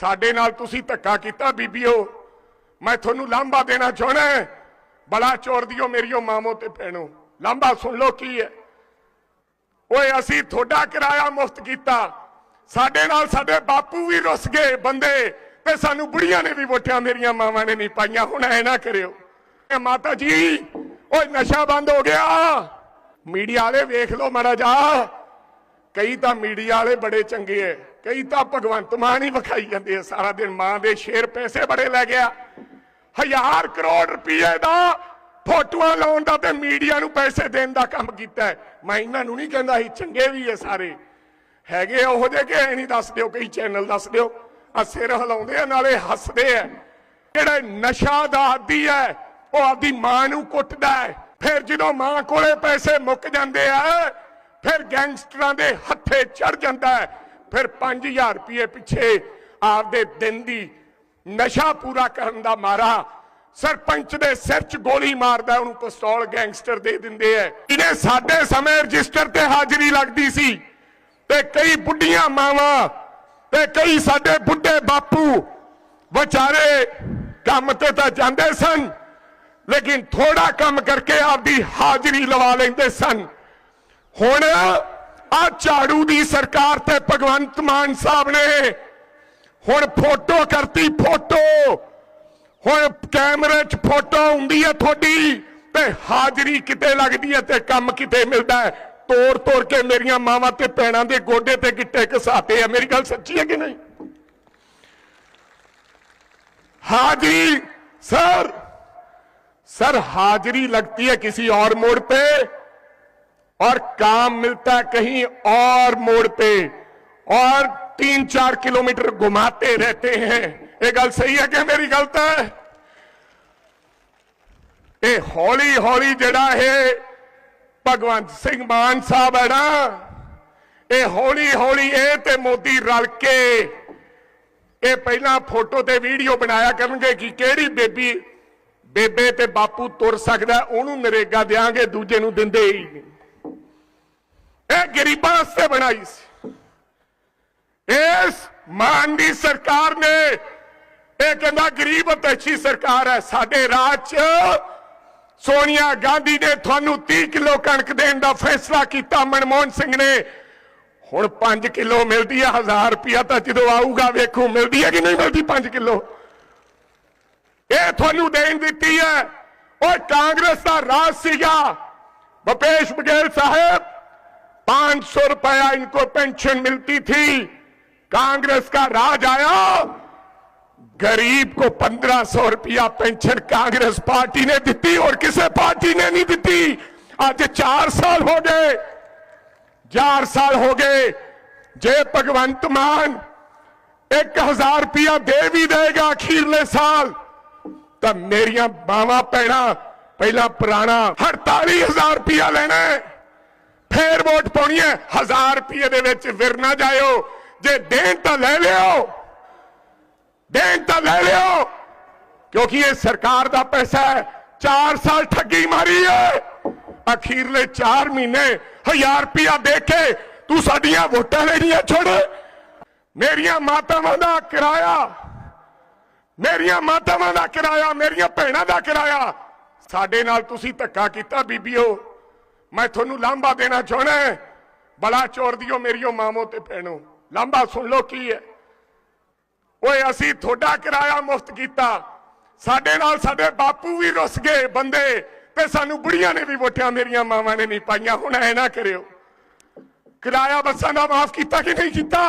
ਸਾਡੇ ਨਾਲ ਤੁਸੀਂ ਧੱਕਾ ਕੀਤਾ, ਬੀਬੀਓ। ਮੈਂ ਤੁਹਾਨੂੰ ਲਾਂਭਾ ਦੇਣਾ ਚਾਹਣਾ ਹੈ। ਬੜਾ ਚੋਰ ਦਿਓ ਮੇਰੀਓ ਮਾਮੋ ਤੇ ਭੈਣੋ। ਲਾਂਭਾ ਸੁਣ ਲਓ ਕੀ ਹੈ। ਓਏ, ਅਸੀਂ ਤੁਹਾਡਾ ਕਿਰਾਇਆ ਮੁਫਤ ਕੀਤਾ। ਸਾਡੇ ਨਾਲ ਸਾਡੇ ਬਾਪੂ ਵੀ ਰੁੱਸ ਗਏ ਬੰਦੇ ਤੇ ਸਾਨੂੰ ਬੁੜੀਆਂ ਨੇ ਵੀ ਵੋਟਾਂ ਮੇਰੀਆਂ, ਮਾਵਾਂ ਨੇ ਨਹੀਂ ਪਾਈਆਂ। ਹੁਣ ਐ ਨਾ ਕਰਿਓ। ਇਹ ਮਾਤਾ ਜੀ, ਓਏ ਨਸ਼ਾ ਬੰਦ ਹੋ ਗਿਆ। ਮੀਡੀਆ ਵਾਲੇ ਵੇਖ ਲਓ ਮਾੜਾ ਜਾ। ਕਈ ਤਾਂ ਮੀਡੀਆ ਵਾਲੇ ਬੜੇ ਚੰਗੇ ਐ। ਕਈ ਤਾਂ ਭਗਵੰਤ ਮਾਨ ਹੀ ਵਿਖਾਈ ਜਾਂਦੇ ਆ। ਸਾਰਾ ਦਿਨ ਮਾਂ ਦੇ ਸ਼ੇਰ ਪੈਸੇ ਬੜੇ ਲੈ ਗਿਆ। ਹਜ਼ਾਰ ਕਰੋੜ ਰੁਪਏ ਦਾ ਫੋਟੋਆਂ ਲਾਉਣ ਦਾ ਤੇ ਮੀਡੀਆ ਨੂੰ ਪੈਸੇ ਦੇਣ ਦਾ ਕੰਮ ਕੀਤਾ ਮੈਂ ਇਹਨਾਂ ਨੂੰ ਨਹੀਂ ਕਹਿੰਦਾ ਸੀ, ਚੰਗੇ ਵੀ ਐ ਸਾਰੇ। ਹੈਗੇ ਉਹੋ ਜਿਹੇ ਕਿ ਐ ਨਹੀਂ ਦੱਸ ਦਿਓ, ਕਈ ਚੈਨਲ ਦੱਸ ਦਿਓ। ਆ ਸਿਰ ਹਿਲਾਉਂਦੇ ਆ, ਨਾਲੇ ਹੱਸਦੇ ਆ। ਜਿਹੜਾ ਨਸ਼ਾ ਦਾ ਆਦੀ ਹੈ ਉਹ ਆਪਦੀ ਮਾਂ ਨੂੰ ਕੁੱਟਦਾ ਹੈ। ਫਿਰ ਜਦੋਂ ਮਾਂ ਕੋਲੇ ਪੈਸੇ ਮੁੱਕ ਜਾਂਦੇ ਆ, ਫਿਰ ਗੈਂਗਸਟਰਾਂ ਦੇ ਹੱਥੇ ਚੜ ਜਾਂਦਾ ਹੈ। ਫਿਰ 5000 ਰੁਪਏ ਪਿੱਛੇ ਆਪਦੇ ਦਿਨ ਦੀ ਨਸ਼ਾ ਪੂਰਾ ਕਰਨ ਦਾ ਮਾਰਾ ਸਰਪੰਚ ਦੇ ਸਿਰ 'ਚ ਗੋਲੀ ਮਾਰਦਾ, ਉਹਨੂੰ ਪਿਸਤੌਲ ਗੈਂਗਸਟਰ ਦੇ ਦਿੰਦੇ ਐ। ਇਹਨੇ ਸਾਡੇ ਸਮੇਂ ਰਜਿਸਟਰ ਤੇ ਹਾਜ਼ਰੀ ਲੱਗਦੀ ਸੀ ਤੇ ਕਈ ਬੁੱਢੀਆਂ ਮਾਵਾਂ ਤੇ ਕਈ ਸਾਡੇ ਬੁੱਢੇ ਬਾਪੂ ਵਿਚਾਰੇ ਕੰਮ ਤੇ ਤਾਂ ਜਾਂਦੇ ਸਨ, ਲੇਕਿਨ ਥੋੜਾ ਕੰਮ ਕਰਕੇ ਆਪਦੀ ਹਾਜ਼ਰੀ ਲਵਾ ਲੈਂਦੇ ਸਨ। ਹੁਣ ਆ ਝਾੜੂ ਦੀ ਸਰਕਾਰ ਤੇ ਭਗਵੰਤ ਮਾਨ ਸਾਹਿਬ ਨੇ ਹੁਣ ਫੋਟੋ ਕਰਤੀ ਫੋਟੋ ਹੁਣ ਕੈਮਰੇ 'ਚ ਫੋਟੋ ਹੁੰਦੀ ਹੈ ਤੁਹਾਡੀ ਤੇ ਹਾਜ਼ਰੀ ਕਿਤੇ ਲੱਗਦੀ ਹੈ ਤੇ ਕੰਮ ਕਿਤੇ ਮਿਲਦਾ ਹੈ ਤੋੜ ਤੋੜ ਕੇ ਮੇਰੀਆਂ ਮਾਵਾਂ ਤੇ ਭੈਣਾਂ ਦੇ ਗੋਡੇ ਤੇ ਗਿੱਟੇ ਘਸਾਤੇ ਆ ਮੇਰੀ ਗੱਲ ਸੱਚੀ ਹੈ ਕਿ ਨਹੀਂ हाजिरी सर सर हाजिरी लगती है किसी और मोड़ पे और काम मिलता है कहीं और मोड़ पे और तीन चार किलोमीटर घुमाते रहते हैं ये गल सही है कि मेरी गलत है ਇਹ ਹੌਲੀ ਹੌਲੀ ਜਿਹੜਾ ਇਹ ਭਗਵੰਤ ਸਿੰਘ ਮਾਨ ਸਾਹਿਬ ਹੈ ਨਾ ਇਹ ਹੌਲੀ ਹੌਲੀ ਇਹ ਤੇ ਮੋਦੀ ਰਲ ਕੇ ਇਹ ਪਹਿਲਾਂ ਫੋਟੋ ਤੇ ਵੀਡੀਓ ਬਣਾਇਆ ਕਰਨਗੇ ਕਿ ਕਿਹੜੀ ਬੇਬੀ ਬੇਬੇ ਤੇ ਬਾਪੂ ਤੁਰ ਸਕਦਾ ਉਹਨੂੰ ਨਰੇਗਾ ਦਿਆਂਗੇ ਦੂਜੇ ਨੂੰ ਦਿੰਦੇ ਹੀ ਨਹੀਂ ਇਹ ਗਰੀਬਾਂ ਵਾਸਤੇ ਬਣਾਈ ਸੀ। ਇਸ ਮਾਨ ਦੀ ਸਰਕਾਰ ਨੇ ਇਹ ਕਹਿੰਦਾ, ਗਰੀਬ ਅਤੇ ਅੱਛੀ ਸਰਕਾਰ ਹੈ। ਸਾਡੇ ਰਾਜ 'ਚ ਸੋਨੀਆ ਗਾਂਧੀ ਨੇ ਤੁਹਾਨੂੰ 30 ਕਿਲੋ ਕਣਕ ਦੇਣ ਦਾ ਫੈਸਲਾ ਕੀਤਾ। ਮਨਮੋਹਨ ਸਿੰਘ ਨੇ, ਹੁਣ 5 ਕਿਲੋ ਮਿਲਦੀ ਆ 1000 ਰੁਪਿਆ ਤਾਂ ਜਦੋਂ ਆਊਗਾ, ਵੇਖੋ, ਮਿਲਦੀ ਹੈ ਕਿ ਨਹੀਂ ਮਿਲਦੀ 5 ਕਿਲੋ? ਇਹ ਤੁਹਾਨੂੰ ਦੇਣ ਦਿੱਤੀ ਹੈ। ਉਹ ਕਾਂਗਰਸ ਦਾ ਰਾਜ ਸੀਗਾ। ਭਪੇਸ਼ ਬਗੇਲ ਸਾਹਿਬ पाँच सौ रुपया इनको पेंशन मिलती थी। कांग्रेस का राज आया। गरीब को पंद्रह सौ रुपया पेंशन कांग्रेस पार्टी ने दी और किसे पार्टी ने नहीं दी? आज चार साल हो गए। चार साल हो गए। जय भगवंत मान। एक हज़ार रुपया दे भी देगा अखीरले साल। तब मेरिया मावा पैणा पहला पुराना हड़ताली हज़ार रुपया लेना। है ਫੇਰ ਵੋਟ ਪਾਉਣੀ ਹੈ। 1000 ਰੁਪਏ ਦੇ ਵਿੱਚ ਫਿਰ ਨਾ ਜਾਇਓ। ਜੇ ਦੇਣ ਤਾਂ ਲੈ ਲਿਓ। ਦੇਣ ਤਾਂ ਲੈ ਲਿਓ। ਕਿਉਂਕਿ ਇਹ ਸਰਕਾਰ ਦਾ ਪੈਸਾ ਹੈ। 4 ਸਾਲ ਠੱਗੀ ਮਾਰੀ ਹੈ। ਅਖੀਰਲੇ 4 ਮਹੀਨੇ 1000 ਰੁਪਇਆ ਦੇ ਕੇ ਤੂੰ ਸਾਡੀਆਂ ਵੋਟਾਂ ਲੈਣੀਆਂ ਛੋੜ ਮੇਰੀਆਂ ਮਾਤਾਵਾਂ ਦਾ ਕਿਰਾਇਆ, ਮੇਰੀਆਂ ਮਾਤਾਵਾਂ ਦਾ ਕਿਰਾਇਆ, ਮੇਰੀਆਂ ਭੈਣਾਂ ਦਾ ਕਿਰਾਇਆ। ਸਾਡੇ ਨਾਲ ਤੁਸੀਂ ਧੱਕਾ ਕੀਤਾ ਬੀਬੀਓ। ਮੈਂ ਤੁਹਾਨੂੰ ਲਾਂਭਾ ਦੇਣਾ ਚਾਹਣਾ ਹੈ। ਬੜਾ ਚੋਰ ਦਿਓ ਮੇਰੀਓ ਮਾਮੋ ਤੇ ਭੈਣੋ, ਲਾਂਭਾ ਸੁਣ ਲੋ ਕੀ ਹੈ। ਓਏ, ਅਸੀਂ ਤੁਹਾਡਾ ਕਿਰਾਇਆ ਮੁਫਤ ਕੀਤਾ। ਸਾਡੇ ਨਾਲ ਸਾਡੇ ਬਾਪੂ ਵੀ ਰੁੱਸ ਗਏ ਬੰਦੇ ਤੇ ਸਾਨੂੰ ਬੁੜੀਆਂ ਨੇ ਵੀ ਵੋਟਾਂ ਮੇਰੀਆਂ ਮਾਵਾਂ ਨੇ ਨਹੀਂ ਪਾਈਆਂ। ਹੁਣ ਐ ਨਾ ਕਰਿਓ। ਕਿਰਾਇਆ ਬੱਸਾਂ ਦਾ ਮਾਫ ਕੀਤਾ ਕਿ ਨਹੀਂ ਕੀਤਾ?